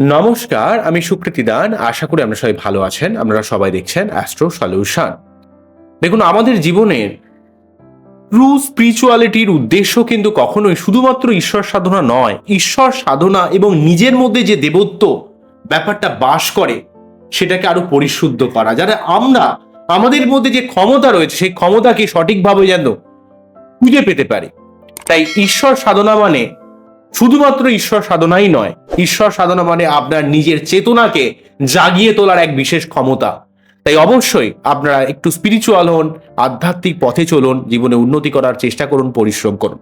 নমস্কার, আমি সুকৃতি দান। আশা করি আপনারা সবাই ভালো আছেন। আপনারা সবাই দেখছেন অ্যাস্ট্রো সলিউশন দেখুন, আমাদের জীবনের ট্রু স্পিরিচুয়ালিটির উদ্দেশ্য কিন্তু কখনোই শুধুমাত্র ঈশ্বর সাধনা নয়। ঈশ্বর সাধনা এবং নিজের মধ্যে যে দেবত্ব ব্যাপারটা বাস করে, সেটাকে আরও পরিশুদ্ধ করা। যারা আমরা, আমাদের মধ্যে যে ক্ষমতা রয়েছে, সেই ক্ষমতাকে সঠিকভাবে যেন খুঁজে পেতে পারি। তাই ঈশ্বর সাধনা মানে শুধুমাত্র ঈশ্বর সাধনাই নয়, ঈশ্বর সাধনা মানে আপনার নিজের চেতনাকে জাগিয়ে তোলার এক বিশেষ ক্ষমতা। তাই অবশ্যই আপনারা একটু স্পিরিচুয়াল হন, আধ্যাত্মিক পথে চলুন, জীবনে উন্নতি করার চেষ্টা করুন, পরিশ্রম করুন।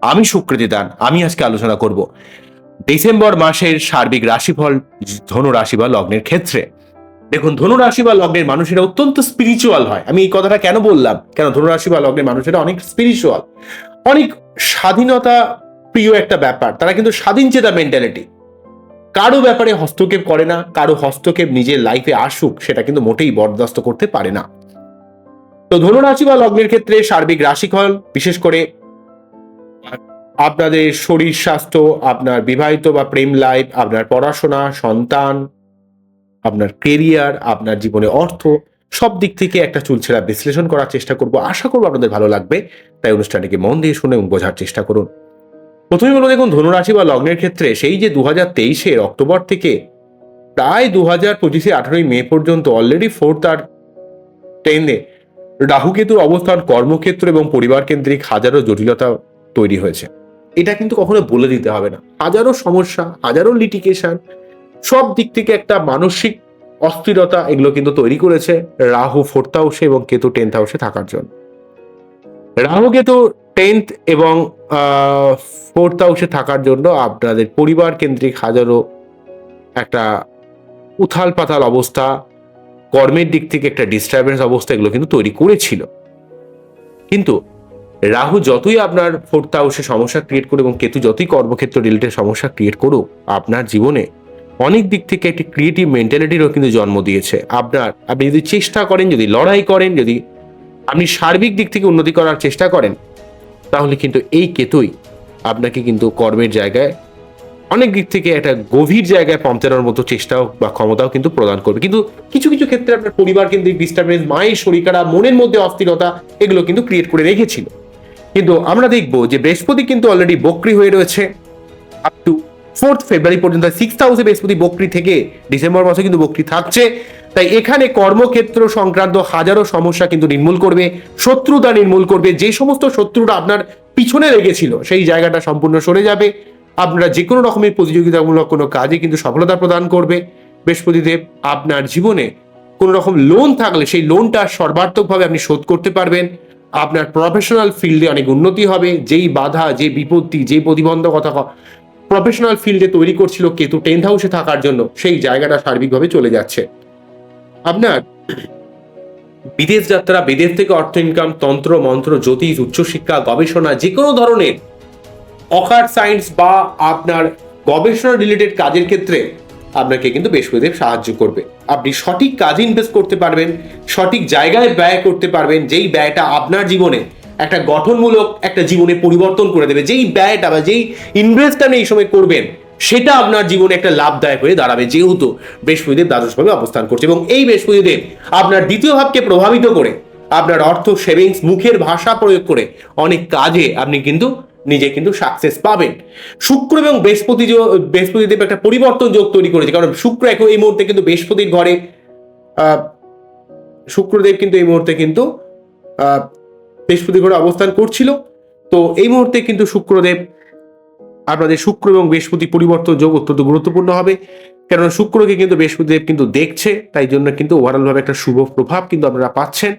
আমি সুকৃতি দান, আমি আজকে আলোচনা করব ডিসেম্বর মাসের সার্বিক রাশিফল, ধনু রাশি বা লগ্নের ক্ষেত্রে। দেখুন, ধনু রাশি বা লগ্নের মানুষেরা অত্যন্ত স্পিরিচুয়াল হয়। আমি এই কথাটা কেন বললাম? কেন ধনু রাশি বা লগ্নের মানুষেরা অনেক স্পিরিচুয়াল অনেক স্বাধীনতা প্রিয় একটা ব্যাপার, তারা কিন্তু স্বাধীন চেতা মেন্টালিটি কারও ব্যাপারে হস্তক্ষেপ করে না, কারও হস্তক্ষেপ নিজের লাইফে আসুক, সেটা কিন্তু মোটেই বরদাস্ত করতে পারে না। তো ধনুরাশি বা লগ্নের ক্ষেত্রে সার্বিক রাশিফল, বিশেষ করে আপনাদের শরীর স্বাস্থ্য, আপনার বিবাহিত বা প্রেম লাইফ আপনার পড়াশোনা, সন্তান, আপনার কেরিয়ার আপনার জীবনে অর্থ, সব দিক থেকে একটা চুলছেরা বিশ্লেষণ করার চেষ্টা করব। আশা করব আপনাদের ভালো লাগবে। তাই অনুষ্ঠানটিকে মন দিয়ে শুনে এবং বোঝার চেষ্টা করুন। প্রথমে বলো দেখুন ধনুরাশি বা লগ্নের ক্ষেত্রে সেই যে দু হাজার তেইশের অক্টোবর থেকে প্রায় দু হাজার পঁচিশে আঠারোই মে পর্যন্ত অলরেডি ফোর্থ আর টেনে রাহুকেতুর অবস্থান, কর্মক্ষেত্র এবং পরিবার কেন্দ্রিক হাজারো জটিলতা তৈরি হয়েছে। এটা কিন্তু কখনো বলে দিতে হবে না। হাজারো সমস্যা, হাজারো লিটিকেশন সব দিক থেকে একটা মানসিক অস্থিরতা এগুলো কিন্তু তৈরি করেছে রাহু ফোর্থ হাউসে এবং কেতু টেন্থ হাউসে থাকার জন্য। রাহু কেতু টেন্থ এবং ফোর্থ হাউসে থাকার জন্য আপনাদের পরিবার কেন্দ্রিক হাজারো একটা উথাল পাতাল অবস্থা, কর্মের দিক থেকে একটা ডিস্টারবেন্স অবস্থা এগুলো কিন্তু তৈরি করেছিল। কিন্তু রাহু যতই আপনার ফোর্থ হাউসে সমস্যা ক্রিয়েট করুক এবং কেতু যতই কর্মক্ষেত্র রিলেটেড সমস্যা ক্রিয়েট করুক, আপনার জীবনে অনেক দিক থেকে একটি ক্রিয়েটিভ মেন্টালিটিরও কিন্তু জন্ম দিয়েছে। আপনার, আপনি যদি চেষ্টা করেন, যদি লড়াই করেন, যদি আপনি সার্বিক দিক থেকে উন্নতি করার চেষ্টা করেন তাহলে কিন্তু এই কেতুই আপনাকে কিন্তু কর্মের জায়গায়, অনেক দিক থেকে একটা গভীর জায়গায় পৌঁছানোর মতো চেষ্টাও বা ক্ষমতাও কিন্তু প্রদান করবে। কিন্তু কিছু কিছু ক্ষেত্রে আপনার পরিবার কেন্দ্রিক ডিস্টার্বেন্স মায়ের শরীর খারাপ, মনের মধ্যে অস্থিরতা, এগুলো কিন্তু ক্রিয়েট করে রেখেছিল। কিন্তু আমরা দেখব যে বৃহস্পতি কিন্তু অলরেডি বক্রি হয়ে রয়েছে। আপ টু ফোর্থ ফেব্রুয়ারি পর্যন্ত সিক্সথ হাউসে বৃহস্পতি বক্রি থেকে ডিসেম্বর মাসে কিন্তু বক্রি থাকছে। তাই এখানে কর্মক্ষেত্র সংক্রান্ত হাজারো সমস্যা কিন্তু নির্মূল করবে, শত্রুতা নির্মূল করবে। যে সমস্ত শত্রুরা আপনার পিছনে লেগেছিল, সেই জায়গাটা সম্পূর্ণ সরে যাবে। আপনারা যে কোনো রকমের প্রতিযোগিতামূলক কোনো কাজে কিন্তু সফলতা প্রদান করবে। বৃহস্পতিদেব, আপনার জীবনে কোনো রকম লোন থাকলে সেই লোনটা সর্বার্থকভাবে আপনি শোধ করতে পারবেন। আপনার প্রফেশনাল ফিল্ডে অনেক উন্নতি হবে। যেই বাধা, যে বিপত্তি, যে প্রতিবন্ধকতা প্রফেশনাল ফিল্ডে তৈরি করছিল কেতু টেন্থ হাউসে থাকার জন্য। সেই জায়গাটা সার্বিকভাবে চলে যাচ্ছে। আপনার বিদেশ যাত্রা, বিদেশ থেকে অর্থ ইনকাম তন্ত্র, মন্ত্র, জ্যোতিষ উচ্চশিক্ষা গবেষণা যে কোনো ধরনের অকার সায়েন্স বা আপনার গবেষণা রিলেটেড কাজের ক্ষেত্রে আপনাকে কিন্তু বৃহস্পতিদেব সাহায্য করবে। আপনি সঠিক কাজে ইনভেস্ট করতে পারবেন, সঠিক জায়গায় ব্যয় করতে পারবেন, যেই ব্যয়টা আপনার জীবনে একটা গঠনমূলক একটা জীবনে পরিবর্তন করে দেবে। যেই ব্যয়টা বা যেই ইনভেস্টটা আপনি এই সময় করবেন, সেটা আপনার জীবনে একটা লাভদায়ক হয়ে দাঁড়াবে, যেহেতু বৃহস্পতিদেব দ্বাদশভাবে অবস্থান করছে এবং এই বৃহস্পতিদেব আপনার দ্বিতীয় ভাবকে প্রভাবিত করে, আপনার অর্থ সেভিংস মুখের ভাষা প্রয়োগ করে অনেক কাজে আপনি কিন্তু নিজে কিন্তু সাকসেস পাবেন। শুক্র এবং বৃহস্পতি বৃহস্পতিদেব একটা পরিবর্তন যোগ তৈরি করেছে, কারণ শুক্র এখন এই মুহূর্তে কিন্তু বৃহস্পতির ঘরে শুক্রদেব কিন্তু এই মুহূর্তে কিন্তু বৃহস্পতি ঘরে অবস্থান করছিল। তো এই মুহূর্তে কিন্তু শুক্রদেব আপনাদের শুক্র এবং বৃহস্পতি পরিবর্তন যোগ অত্যন্ত গুরুত্বপূর্ণ হবে। কেননা শুক্রকে কিন্তু বৃহস্পতিদেব কিন্তু দেখছে, তাই জন্য কিন্তু ওভারঅল ভাবে একটা শুভ প্রভাব কিন্তু আপনারা পাচ্ছেন।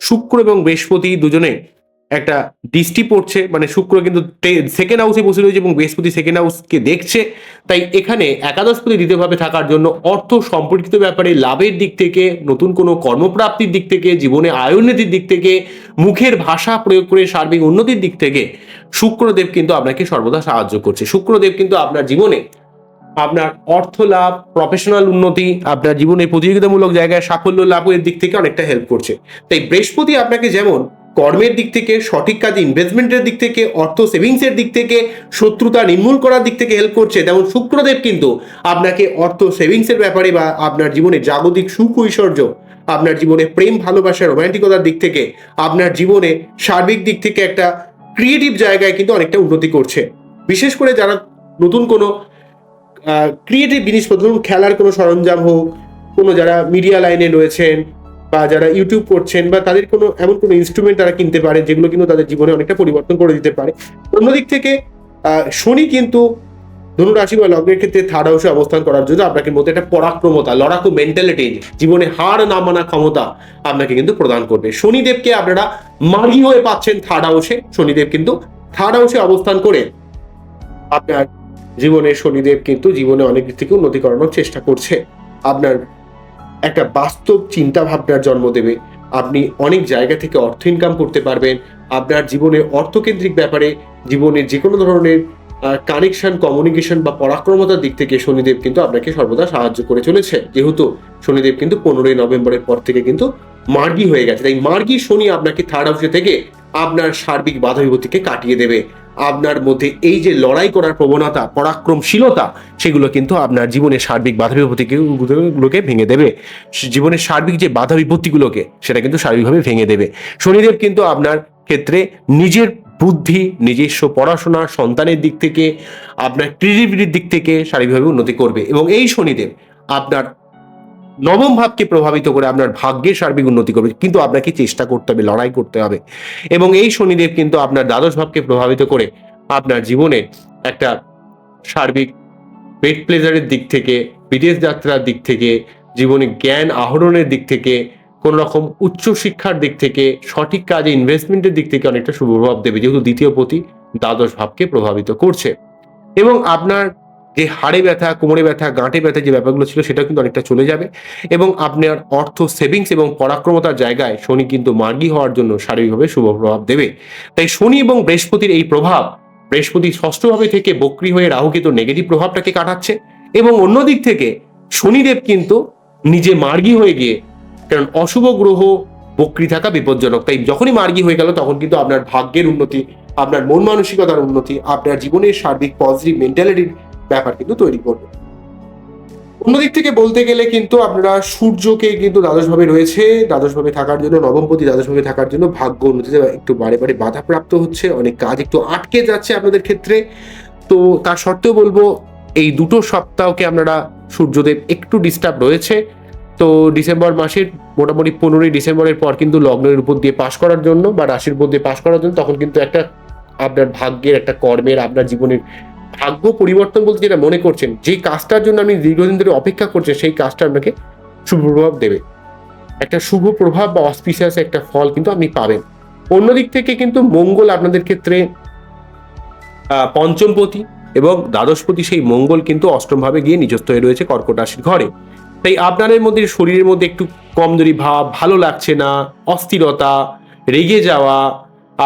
শুক্র এবং বৃহস্পতি দুজনে একটা দৃষ্টি পড়ছে মানে শুক্র কিন্তু সেকেন্ড হাউসে বসে রয়েছে এবং বৃহস্পতি সেকেন্ড হাউসকে দেখছে। তাই এখানে একাদশপতি দ্বিতীয়ভাবে থাকার জন্য অর্থ সম্পর্কিত ব্যাপারে লাভের দিক থেকে, নতুন কোনো কর্মপ্রাপ্তির দিক থেকে, জীবনে আয়োন্নতির দিক থেকে, মুখের ভাষা প্রয়োগ করে সার্বিক উন্নতির দিক থেকে শুক্রদেব কিন্তু আপনাকে সর্বদা সাহায্য করছে। শুক্রদেব কিন্তু আপনার জীবনে আপনার অর্থ লাভ প্রফেশনাল উন্নতি, আপনার জীবনে প্রতিযোগিতামূলক জায়গায় সাফল্য লাভের দিক থেকে অনেকটা হেল্প করছে। তাই বৃহস্পতি আপনাকে যেমন কর্মের দিক থেকে, সঠিক কাজে ইনভেস্টমেন্টের দিক থেকে, অর্থ সেভিংসের দিক থেকে, শত্রুতা নির্মূল করার দিক থেকে হেল্প করছে। তেমন শুক্রদেব কিন্তু আপনাকে অর্থ সেভিংসের ব্যাপারে বা আপনার জীবনে জাগতিক সুখ ঐশ্বর্য আপনার জীবনে প্রেম, ভালোবাসা রোমান্টিকতার দিক থেকে, আপনার জীবনে সার্বিক দিক থেকে একটা ক্রিয়েটিভ জায়গায় কিন্তু অনেকটা উন্নতি করছে। বিশেষ করে যারা নতুন কোনো ক্রিয়েটিভ জিনিসপত্র, ধরুন খেলার কোনো সরঞ্জাম হোক, কোনো যারা মিডিয়া লাইনে রয়েছেন বা যারা ইউটিউব করছেন বা তাদের কোনো এমন কোনো ইনস্ট্রুমেন্ট তারা কিনতে পারে যেগুলো কিন্তু তাদের জীবনে অনেকটা পরিবর্তন করে দিতে পারে। অন্যদিক থেকে শনি কিন্তু ধনুরাশি বা লগ্নের ক্ষেত্রে থার্ড হাউসে অবস্থান করার জন্য আপনাকে মধ্যে একটা পরাক্রমতা, লড়াকু মেন্টালিটি জীবনে হার না মানা ক্ষমতা আপনাকে কিন্তু প্রদান করবে। শনিদেবকে আপনারা মার্গি হয়ে পাচ্ছেন থার্ড হাউসে শনিদেব কিন্তু থার্ড হাউসে অবস্থান করে আপনার জীবনে শনিদেব কিন্তু জীবনে অনেক দিক থেকে উন্নতি করানোর চেষ্টা করছে। আপনার একটা বাস্তব চিন্তা ভাবনার জন্ম দেবে। আপনি অনেক জায়গা থেকে অর্থ ইনকাম করতে পারবেন। আপনার জীবনের অর্থকেন্দ্রিক ব্যাপারে জীবনের যে কোনো ধরনের কানেকশন কমিউনিকেশন বা পরাক্রমতার দিক থেকে শনিদেব কিন্তু আপনাকে সর্বদা সাহায্য করে চলেছে। যেহেতু শনিদেব কিন্তু পনেরোই নভেম্বরের পর থেকে কিন্তু মার্গি হয়ে গেছে। তাই মার্গি শনি আপনাকে থার্ড হাউসে থেকে আপনার সার্বিক বাধা বিপত্তিকে কাটিয়ে দেবে। আপনার মধ্যে এই যে লড়াই করার প্রবণতা, পরাক্রমশীলতা, সেগুলো কিন্তু আপনার জীবনের সার্বিক বাধা বিপত্তিগুলোকে ভেঙে দেবে। জীবনের সার্বিক যে বাধা বিপত্তিগুলোকে, সেটা কিন্তু সার্বিকভাবে ভেঙে দেবে। শনিদেব কিন্তু আপনার ক্ষেত্রে নিজের বুদ্ধি, নিজস্ব পড়াশোনা, সন্তানের দিক থেকে, আপনার ক্রিয়েটিভিটির দিক থেকে শারীরিকভাবে উন্নতি করবে। এবং এই শনিদেব আপনার নবম ভাবকে প্রভাবিত করে আপনার ভাগ্যের সার্বিক উন্নতি করবে। কিন্তু আপনাকে চেষ্টা করতে হবে, লড়াই করতে হবে। এবং এই শনিদেব কিন্তু আপনার দ্বাদশ ভাবকে প্রভাবিত করে আপনার জীবনে একটা সার্বিক পেট প্লেজারের দিক থেকে, বিদেশ যাত্রার দিক থেকে, জীবনে জ্ঞান আহরণের দিক থেকে কোন রকম উচ্চ শিক্ষার দিক থেকে, সঠিক কাজে ইনভেস্টমেন্টের দিক থেকে অনেকটা শুভ প্রভাব দেবে। যেহেতু দ্বিতীয় পতি দ্বাদশ ভাবকে প্রভাবিত করছে। এবং আপনার যে হাড়ে ব্যথা, কোমরে ব্যথা, গাঁটে ব্যথা যে ব্যাপারগুলো ছিল সেটাও কিন্তু অনেকটা চলে যাবে এবং আপনার অর্থ সেভিংস এবং পরাক্রমতার জায়গায় শনি কিন্তু মার্গী হওয়ার জন্য শারীরিকভাবে শুভ প্রভাব দেবে। তাই শনি এবং বৃহস্পতির এই প্রভাব বৃহস্পতি ষষ্ঠভাবে থেকে বক্রি হয়ে রাহু কিন্তু নেগেটিভ প্রভাবটাকে কাটাচ্ছে এবং অন্যদিক থেকে শনিদেব কিন্তু নিজে মার্গী হয়ে গিয়ে, কারণ অশুভ গ্রহ বক্রি থাকা বিপজ্জনক। তাই যখনই মার্গী হয়ে গেল তখন কিন্তু আপনার ভাগ্যের উন্নতি, আপনার মন মানসিকতার উন্নতি, আপনার জীবনের সার্বিক পজিটিভ মেন্টালিটির ব্যাপার কিন্তু তৈরি করবে। অন্যদিক থেকে বলতে গেলে কিন্তু আপনারা সূর্যকে কিন্তু দ্বাদশভাবে রয়েছে, দ্বাদশভাবে থাকার জন্য, নবমপতি দ্বাদশভাবে থাকার জন্য ভাগ্য উন্নতিতে একটু বারে বারে বাধাপ্রাপ্ত হচ্ছে, অনেক কাজ একটু আটকে যাচ্ছে আপনাদের ক্ষেত্রে। তো তার সত্ত্বেও বলব, এই দুটো সপ্তাহকে আপনারা সূর্যদেব একটু ডিস্টার্ব রয়েছে। তো ডিসেম্বর মাসের মোটামুটি পনেরোই ডিসেম্বরের পর কিন্তু লগ্নের উপর দিয়ে পাশ করার জন্য বা রাশির উপর দিয়ে পাশ করার জন্য তখন কিন্তু একটা আপনার ভাগ্যের একটা কর্মের, আপনার জীবনের ভাগ্য পরিবর্তন বলতে যেটা মনে করছেন যে কাজটার জন্য আপনি দীর্ঘদিন ধরে অপেক্ষা করছেন, সেই কাজটা আপনাকে শুভ প্রভাব দেবে। একটা শুভ প্রভাব বা অসপিসিয়াস একটা ফল কিন্তু আপনি পাবেন। অন্যদিক থেকে কিন্তু মঙ্গল আপনাদের ক্ষেত্রে পঞ্চমপতি এবং দ্বাদশপতি সেই মঙ্গল কিন্তু অষ্টমভাবে গিয়ে নিজস্ব হয়ে রয়েছে কর্কট রাশির ঘরে। তাই আপনাদের মধ্যে, শরীরের মধ্যে একটু কমজোরি ভাব, ভালো লাগছে না, অস্থিরতা, রেগে যাওয়া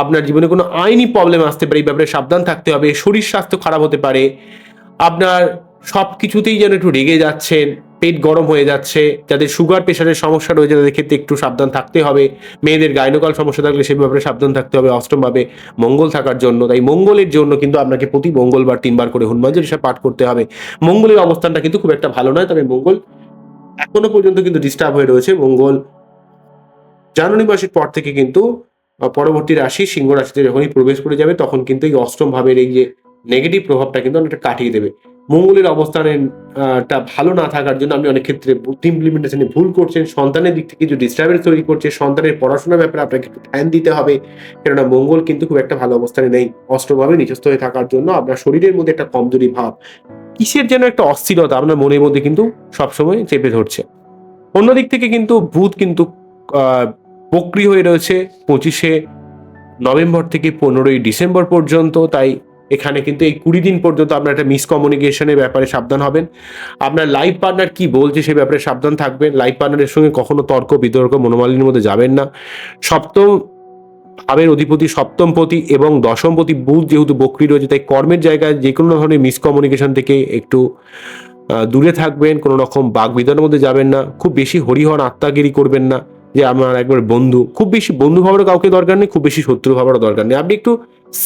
আপনার জীবনে কোনো আইনি প্রবলেম আসতে পারে, এই ব্যাপারে সাবধান থাকতে হবে, শরীর স্বাস্থ্য খারাপ হতে পারে, আপনার সব কিছুতেই যেন একটু রেগে যাচ্ছেন, পেট গরম হয়ে যাচ্ছে, যাদের সুগার প্রেশারের সমস্যা রয়েছে, তাদের ক্ষেত্রে একটু সাবধান থাকতে হবে, মেয়েদের গাইনোকাল সমস্যা থাকলে সেই ব্যাপারে সাবধান থাকতে হবে, অষ্টমভাবে মঙ্গল থাকার জন্য, তাই মঙ্গলের জন্য কিন্তু আপনাকে প্রতি মঙ্গলবার তিনবার করে হনুমান চল্লিশা পাঠ করতে হবে, মঙ্গলের অবস্থানটা কিন্তু খুব একটা ভালো নয়, তবে মঙ্গল এখনও পর্যন্ত কিন্তু ডিস্টার্ব হয়ে রয়েছে, মঙ্গল জানুয়ারি মাসের পর থেকে কিন্তু পরবর্তী রাশি সিংহ রাশিতে যখনই প্রবেশ করে যাবে তখন কিন্তু এই অষ্টম ভাবের এই যে নেগেটিভ প্রভাবটা কিন্তু অনেকটা কাটিয়ে দেবে। মঙ্গলের অবস্থানের আহ, টা ভালো না থাকার জন্য আপনি অনেক ক্ষেত্রে বুদ্ধি ইমপ্লিমেন্টেশনে ভুল করছেন সন্তানের দিক থেকে কিছু ডিস্টার্বেন্স তৈরি করছে সন্তানের পড়াশোনার ব্যাপারে আপনাকে একটু ধ্যান দিতে হবে। কেননা মঙ্গল কিন্তু খুব একটা ভালো অবস্থানে নেই অষ্টমভাবে নিজস্ব হয়ে থাকার জন্য আপনার শরীরের মধ্যে একটা কমজোরি ভাব। কিসের যেন একটা অস্থিরতা আপনার মনের মধ্যে কিন্তু সবসময় চেপে ধরছে। অন্যদিক থেকে কিন্তু বুধ কিন্তু বক্রি হয়ে রয়েছে পঁচিশে নভেম্বর থেকে পনেরোই ডিসেম্বর পর্যন্ত। তাই এখানে কিন্তু এই কুড়ি দিন পর্যন্ত আপনার একটা মিসকমিউনিকেশনের ব্যাপারে সাবধান হবেন। আপনার লাইফ পার্টনার কি বলছে সে ব্যাপারে সাবধান থাকবেন। লাইফ পার্টনারের সঙ্গে কখনো তর্ক, বিতর্ক মনোমালিনীর মধ্যে যাবেন না। সপ্তম ভাবের অধিপতি সপ্তমপতি এবং দশমপতি বুধ যেহেতু বক্রি রয়েছে, তাই কর্মের জায়গায় যে কোনো ধরনের মিসকমিউনিকেশন থেকে একটু দূরে থাকবেন। কোনো রকম বাঘ বিধানের মধ্যে যাবেন না। খুব বেশি হরিহর আত্মাগিরি করবেন না। যে আমার একবার বন্ধু, খুব বেশি বন্ধু ভাবারও কাউকে দরকার নেই, খুব বেশি শত্রু ভাবারও দরকার নেই। আপনি একটু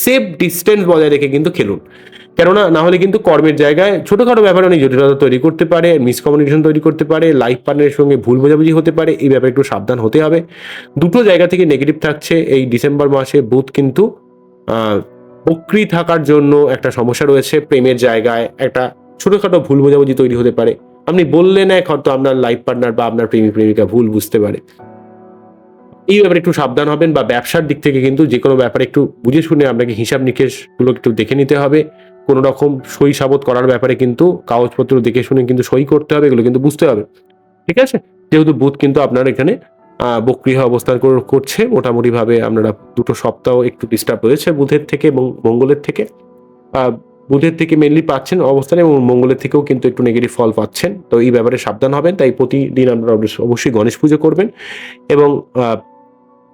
সেফ ডিস্টেন্স বজায় রেখে কিন্তু খেলুন। কেননা, না হলে কিন্তু কর্মের জায়গায় ছোটোখাটো ব্যাপারে অনেক জটিলতা তৈরি করতে পারে মিসকমিউনিকেশন তৈরি করতে পারে লাইফ পার্টনারের সঙ্গে ভুল বোঝাবুঝি হতে পারে, এই ব্যাপারে একটু সাবধান হতে হবে। দুটো জায়গা থেকে নেগেটিভ থাকছে, এই ডিসেম্বর মাসে বুধ কিন্তু বক্রি থাকার জন্য একটা সমস্যা রয়েছে, প্রেমের জায়গায় একটা ছোটোখাটো ভুল বোঝাবুঝি তৈরি হতে পারে। আপনি বললেন এক হয়তো আপনার লাইফ পার্টনার বা আপনার প্রেমিক প্রেমিকা ভুল বুঝতে পারে। এই ব্যাপারে একটু সাবধান হবেন বা ব্যবসার দিক থেকে কিন্তু যে কোনো ব্যাপারে একটু বুঝে শুনে আপনাকে হিসাব নিকেশগুলো একটু দেখে নিতে হবে। কোনো রকম সই সাবত করার ব্যাপারে কিন্তু কাগজপত্র দেখে শুনে কিন্তু সই করতে হবে এগুলো কিন্তু বুঝতে হবে। ঠিক আছে? যেহেতু বুধ কিন্তু আপনার এখানে আহ, বক্রি হয়ে অবস্থান কর- করছে মোটামুটিভাবে আপনারা দুটো সপ্তাহ একটু ডিস্টার্ব হয়েছে বুধের থেকে এবং মঙ্গলের থেকে। বুধের থেকে মেনলি পাচ্ছেন অবস্থানে এবং মঙ্গলের থেকেও কিন্তু একটু নেগেটিভ ফল পাচ্ছেন। তো এই ব্যাপারে সাবধান হবেন তাই প্রতিদিন আপনারা অবশ্য- অবশ্যই গণেশ পুজো করবেন এবং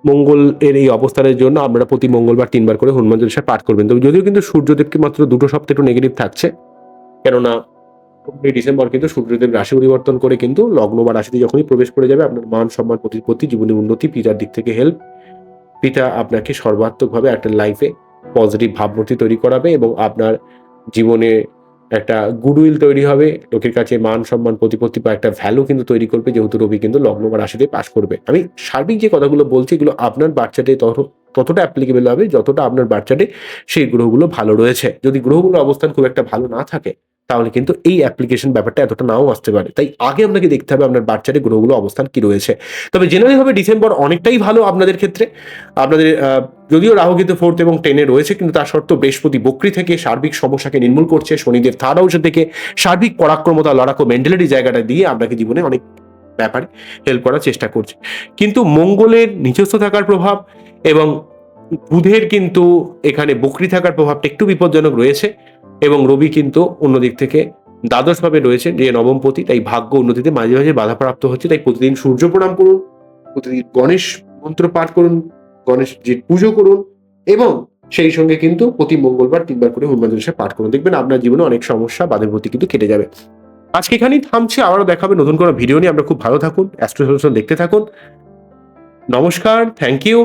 আহ, মঙ্গল এর এই অবস্থানের জন্য আপনারা প্রতি মঙ্গলবার তিনবার করে হনুমান চল্লিশা পাঠ করবেন। তবে যদিও কিন্তু সূর্যদেবকে মাত্র দুটো সপ্তাহ একটু নেগেটিভ থাকছে কেননা পনেরোই ডিসেম্বর কিন্তু সূর্যদেব রাশি পরিবর্তন করে কিন্তু লগ্ন বা রাশিতে যখনই প্রবেশ করে যাবে আপনার মান সম্মান প্রতিপত্তি জীবনে উন্নতি পিতার দিক থেকে হেল্প পিতা আপনাকে সর্বাত্মকভাবে একটা লাইফে পজিটিভ ভাবমূর্তি তৈরি করাবে এবং আপনার জীবনে একটা গুডউইল তৈরি হবে। লোকের কাছে মান সম্মান, প্রতিপত্তি বা একটা ভ্যালু কিন্তু তৈরি করবে, যেহেতু রবি কিন্তু লগ্ন বা রাশিতে পাশ করবে। আমি সার্বিক যে কথাগুলো বলছি, এগুলো আপনার বাচ্চাতে তত, ততটা অ্যাপ্লিকেবল হবে, যতটা আপনার বাচ্চাটি সেই গ্রহগুলো ভালো রয়েছে। যদি গ্রহগুলোর অবস্থান খুব একটা ভালো না থাকে তাহলে কিন্তু এই অ্যাপ্লিকেশন ব্যাপারটা এতটা নাও আসতে পারে। তাই আগে আপনাকে দেখতে হবে আপনার বাচ্চাদের গ্রহগুলো অবস্থান কি রয়েছে। তবে জেনারেলি ভাবে ডিসেম্বর অনেকটাই ভালো আপনাদের ক্ষেত্রে। আপনাদের যদিও রাহু কিন্তু ফোর্থ এবং টেনে রয়েছে, কিন্তু তার সত্ত্বেও বৃহস্পতি বক্রি থেকে সার্বিক সমস্যাকে নির্মূল করছে। শনিদেব থার্ড হাউসে থেকে সার্বিক পরাক্রমতা, লড়াকু মেন্টালিটি জায়গাটা দিয়ে আপনাকে জীবনে অনেক ব্যাপারে হেল্প করার চেষ্টা করছে। কিন্তু মঙ্গলের নিজস্ব থাকার প্রভাব এবং বুধের কিন্তু এখানে বকরি থাকার প্রভাবটা একটু বিপজ্জনক রয়েছে। এবং রবি কিন্তু অন্যদিক থেকে দ্বাদশভাবে রয়েছে, যে নবমপতি, তাই ভাগ্য উন্নতিতে মাঝে মাঝে বাধাপ্রাপ্ত হচ্ছে। তাই প্রতিদিন সূর্য প্রণাম করুন, প্রতিদিন গণেশ মন্ত্র পাঠ করুন, গণেশ যে পুজো করুন, এবং সেই সঙ্গে কিন্তু প্রতি মঙ্গলবার তিনবার করে হনুমান চল্লিশা পাঠ করুন। দেখবেন আপনার জীবনে অনেক সমস্যা, বাধের প্রতি কিন্তু কেটে যাবে। আজকে এখানেই থামছে, আবারও দেখাবে নতুন কোনো ভিডিও নিয়ে। আমরা খুব ভালো থাকুন, অ্যাস্ট্রো দেখতে থাকুন। নমস্কার, থ্যাংক ইউ।